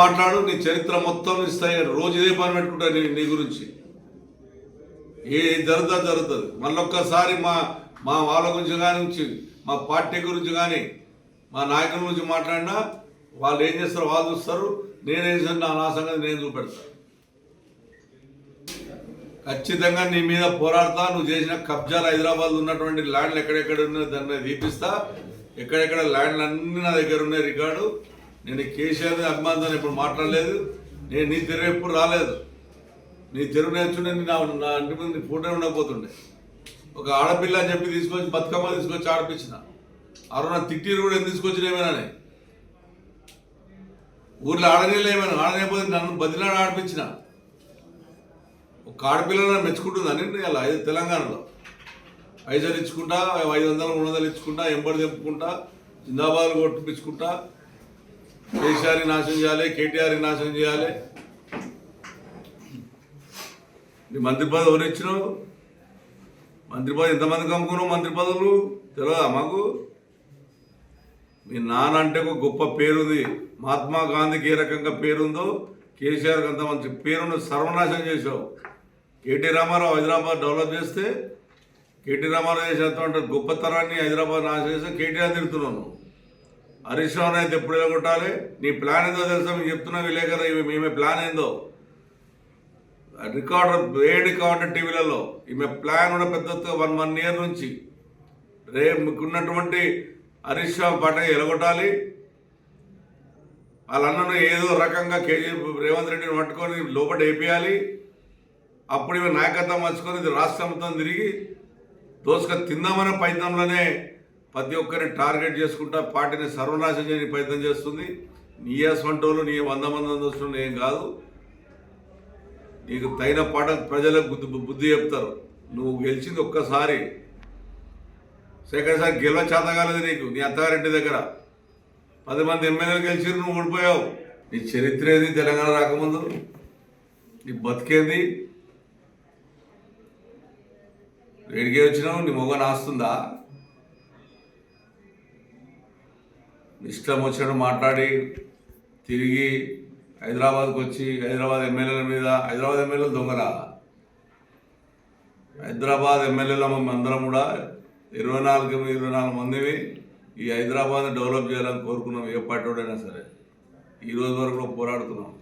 మాట్లాడు నీ చరిత్ర మొత్తం ఇస్తాయి రోజు ఇదే పని పెట్టుకుంటా నీ నీ గురించి. ఏ జరుగుతుంది జరుగుతుంది. మళ్ళొక్కసారి మా మా వాళ్ళ గురించి కానీ మా పార్టీ గురించి కానీ మా నాయకుల గురించి మాట్లాడినా వాళ్ళు ఏం చేస్తారో వాళ్ళు చూస్తారు. నేనేం చేస్తాను నా నా సంగతి నేను చూపెడతాను ఖచ్చితంగా నీ మీద పోరాడతా. నువ్వు చేసిన కబ్జాలు హైదరాబాద్ ఉన్నటువంటి ల్యాండ్లు ఎక్కడెక్కడ ఉన్నాయో దాన్ని తీపిస్తా. ఎక్కడెక్కడ ల్యాండ్లు అన్నీ నా దగ్గర ఉన్నాయి రికార్డు. నేను కేసీఆర్ అభిమానులు ఇప్పుడు మాట్లాడలేదు. నేను నీ తెరువు ఎప్పుడు రాలేదు. నీ తెరువు నేర్చుండే నా నా ఇంటి ముందు నీ ఫోటో ఉండకపోతుండే. ఒక ఆడపిల్ల అని చెప్పి తీసుకొచ్చి బతుకమ్మ తీసుకొచ్చి ఆడిపించిన. ఆ రోజు తిట్టిరు కూడా ఎందుకు తీసుకొచ్చిన ఏమైనా ఊర్లో ఆడనీళ్ళు ఏమైనా ఆడనేపోతే నన్ను బదిలాడు ఆడిపించిన. ఒక ఆడపిల్లని మెచ్చుకుంటుందని అలా ఇది తెలంగాణలో. పైసలు ఇచ్చుకుంటా ఐదు వందలు మూడు వందలు ఇచ్చుకుంటా ఎంబడి తెప్పుకుంటా జిందాబాద్ కొట్టిపించుకుంటా కేసీఆర్ని నాశనం చేయాలి కేటీఆర్ని నాశనం చేయాలి. నీ మంత్రి పదవి ఎవరు ఇచ్చినావు మంత్రి పదవి ఎంతమందికి అమ్ముకున్నావు మంత్రి పదవులు? తెలియదా మాకు? మీ నాన్న అంటే ఒక గొప్ప పేరుంది. మహాత్మా గాంధీకి ఏ రకంగా పేరుందో కేసీఆర్కి అంత మంచి పేరును సర్వనాశనం చేశావు. కేటీ రామారావు హైదరాబాద్ డెవలప్ చేస్తే కేటీ రామారావు చేసేటువంటి గొప్పతనాన్ని హైదరాబాద్ నాశనం చేస్తే కేటీఆర్ తిడుతున్నాను హరీష్ అయితే ఎప్పుడు ఎలగొట్టాలి? నీ ప్లాన్ ఏందో తెలుసా? మీకు చెప్తున్నా విలేకరు ఇవి మేమే ప్లాన్ ఏందో? రికార్డర్ ఏ రికార్డర్ టీవీలలో? ఈమె ప్లాన్ కూడా పెద్ద వన్ వన్ ఇయర్ నుంచి. రే మీకున్నటువంటి హరీష్ రావు పాట ఎలగొట్టాలి. వాళ్ళన్నను ఏదో రకంగా కేజీ రేవంత్ రెడ్డిని పట్టుకొని లోపల వేపియాలి అప్పుడు ఇవి నాయకత్వం మర్చుకొని ఇది తిరిగి దోసుక తిందామనే ప్రయత్నంలోనే ప్రతి ఒక్కరిని టార్గెట్ చేసుకుంటా పార్టీని సర్వనాశం చేయని ప్రయత్నం చేస్తుంది. నీ వంటోళ్ళు నీ వంద మంది వస్తున్న ఏం కాదు. నీకు తగిన పాట ప్రజలకు బుద్ధి బుద్ధి చెప్తారు. నువ్వు గెలిచింది ఒక్కసారి. సెకండ్ సారి గెలవ చేత కాలేదు నీకు నీ అత్తగారింటి దగ్గర. పది మంది ఎమ్మెల్యేలు గెలిచిరు నువ్వు ఓడిపోయావు. నీ చరిత్ర ఏది? తెలంగాణ రాకముందు. నీ బతికేది? వేడికే వచ్చినావు నీ మొగ నాస్తుందా? ఇష్టం వచ్చినట్టు మాట్లాడి తిరిగి హైదరాబాద్కి వచ్చి హైదరాబాద్ ఎమ్మెల్యేల మీద హైదరాబాద్ ఎమ్మెల్యేలు దొంగరా హైదరాబాద్ ఎమ్మెల్యేల అందరం కూడా ఇరవై నాలుగు ఇరవై నాలుగు మందివి ఈ హైదరాబాద్ని డెవలప్ చేయాలని కోరుకున్నాం ఏ పార్టీ సరే. ఈ రోజు వరకు కూడా పోరాడుతున్నాం.